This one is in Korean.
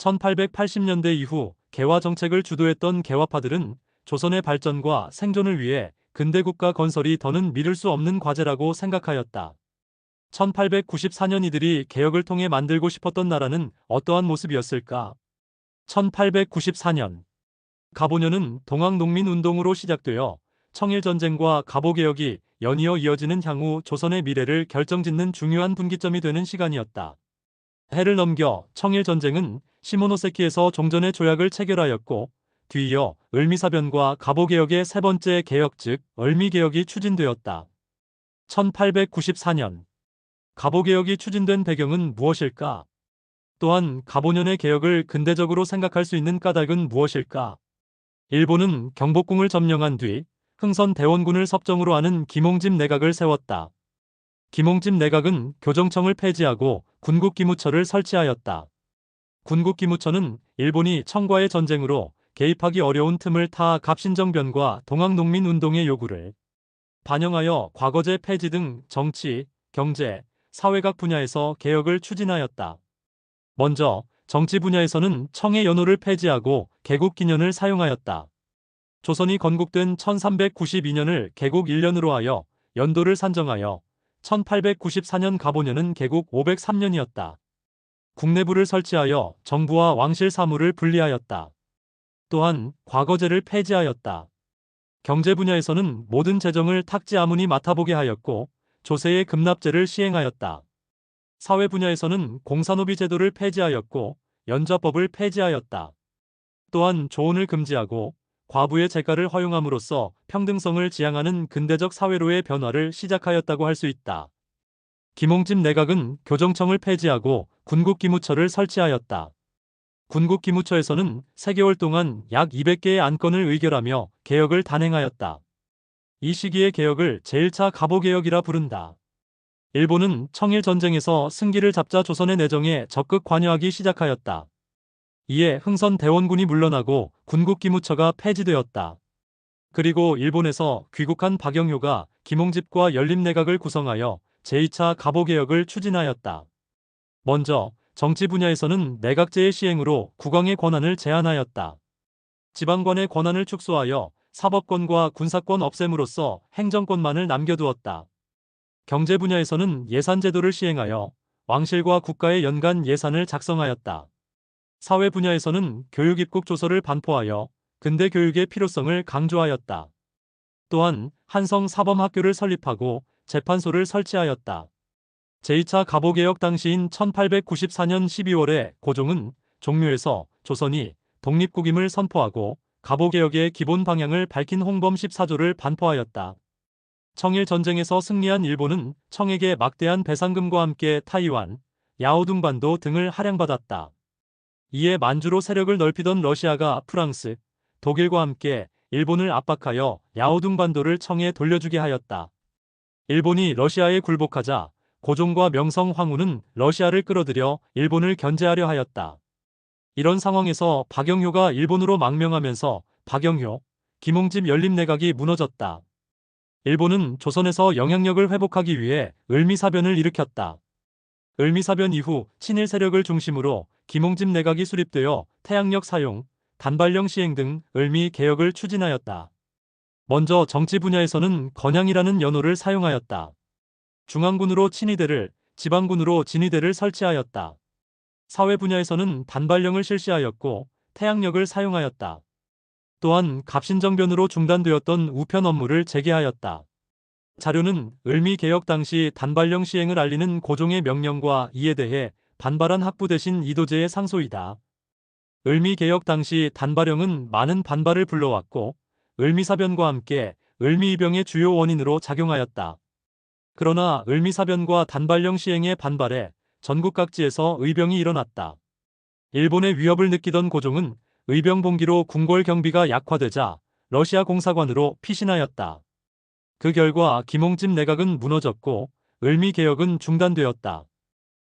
1880년대 이후 개화 정책을 주도했던 개화파들은 조선의 발전과 생존을 위해 근대 국가 건설이 더는 미룰 수 없는 과제라고 생각하였다. 1894년 이들이 개혁을 통해 만들고 싶었던 나라는 어떠한 모습이었을까? 1894년 가보년은 동학농민운동으로 시작되어 청일전쟁과 가보개혁이 연이어 이어지는 향후 조선의 미래를 결정짓는 중요한 분기점이 되는 시간이었다. 해를 넘겨 청일전쟁은 시모노세키에서 종전의 조약을 체결하였고 뒤이어 을미사변과 가보개혁의 세 번째 개혁 즉 을미개혁이 추진되었다. 1894년 가보개혁이 추진된 배경은 무엇일까? 또한 가보년의 개혁을 근대적으로 생각할 수 있는 까닭은 무엇일까? 일본은 경복궁을 점령한 뒤 흥선 대원군을 섭정으로 하는 김홍집 내각을 세웠다. 김홍집 내각은 교정청을 폐지하고 군국기무처를 설치하였다. 군국기무처는 일본이 청과의 전쟁으로 개입하기 어려운 틈을 타 갑신정변과 동학농민운동의 요구를 반영하여 과거제 폐지 등 정치, 경제, 사회각 분야에서 개혁을 추진하였다. 먼저 정치 분야에서는 청의 연호를 폐지하고 개국 기년을 사용하였다. 조선이 건국된 1392년을 개국 1년으로 하여 연도를 산정하여 1894년 가보년은 개국 503년이었다. 국내부를 설치하여 정부와 왕실 사무를 분리하였다. 또한 과거제를 폐지하였다. 경제 분야에서는 모든 재정을 탁지 아문이 맡아보게 하였고 조세의 급납제를 시행하였다. 사회 분야에서는 공산노비 제도를 폐지하였고 연좌법을 폐지하였다. 또한 조언을 금지하고 과부의 재가를 허용함으로써 평등성을 지향하는 근대적 사회로의 변화를 시작하였다고 할 수 있다. 김홍집 내각은 교정청을 폐지하고 군국기무처를 설치하였다. 군국기무처에서는 3개월 동안 약 200개의 안건을 의결하며 개혁을 단행하였다. 이 시기의 개혁을 제1차 가보개혁이라 부른다. 일본은 청일전쟁에서 승기를 잡자 조선의 내정에 적극 관여하기 시작하였다. 이에 흥선 대원군이 물러나고 군국기무처가 폐지되었다. 그리고 일본에서 귀국한 박영효가 김홍집과 연립내각을 구성하여 제2차 가보개혁을 추진하였다. 먼저 정치 분야에서는 내각제의 시행으로 국왕의 권한을 제한하였다. 지방관의 권한을 축소하여 사법권과 군사권 없앰으로써 행정권만을 남겨두었다. 경제 분야에서는 예산제도를 시행하여 왕실과 국가의 연간 예산을 작성하였다. 사회 분야에서는 교육 입국 조서를 반포하여 근대 교육의 필요성을 강조하였다. 또한 한성 사범학교를 설립하고 재판소를 설치하였다. 제2차 가보개혁 당시인 1894년 12월에 고종은 종묘에서 조선이 독립국임을 선포하고 가보개혁의 기본 방향을 밝힌 홍범 14조를 반포하였다. 청일 전쟁에서 승리한 일본은 청에게 막대한 배상금과 함께 타이완, 야오둥반도 등을 할양받았다. 이에 만주로 세력을 넓히던 러시아가 프랑스, 독일과 함께 일본을 압박하여 야오둥반도를 청에 돌려주게 하였다. 일본이 러시아에 굴복하자 고종과 명성 황후는 러시아를 끌어들여 일본을 견제하려 하였다. 이런 상황에서 박영효가 일본으로 망명하면서 박영효, 김홍집 연립내각이 무너졌다. 일본은 조선에서 영향력을 회복하기 위해 을미사변을 일으켰다. 을미사변 이후 친일 세력을 중심으로 김홍집 내각이 수립되어 태양력 사용, 단발령 시행 등 을미 개혁을 추진하였다. 먼저 정치 분야에서는 건양이라는 연호를 사용하였다. 중앙군으로 친위대를, 지방군으로 진위대를 설치하였다. 사회 분야에서는 단발령을 실시하였고 태양력을 사용하였다. 또한 갑신정변으로 중단되었던 우편 업무를 재개하였다. 자료는 을미개혁 당시 단발령 시행을 알리는 고종의 명령과 이에 대해 반발한 학부 대신 이도제의 상소이다. 을미개혁 당시 단발령은 많은 반발을 불러왔고 을미사변과 함께 을미이병의 주요 원인으로 작용하였다. 그러나 을미사변과 단발령 시행에 반발해 전국 각지에서 의병이 일어났다. 일본의 위협을 느끼던 고종은 의병 봉기로 궁궐 경비가 약화되자 러시아 공사관으로 피신하였다. 그 결과 김홍집 내각은 무너졌고 을미 개혁은 중단되었다.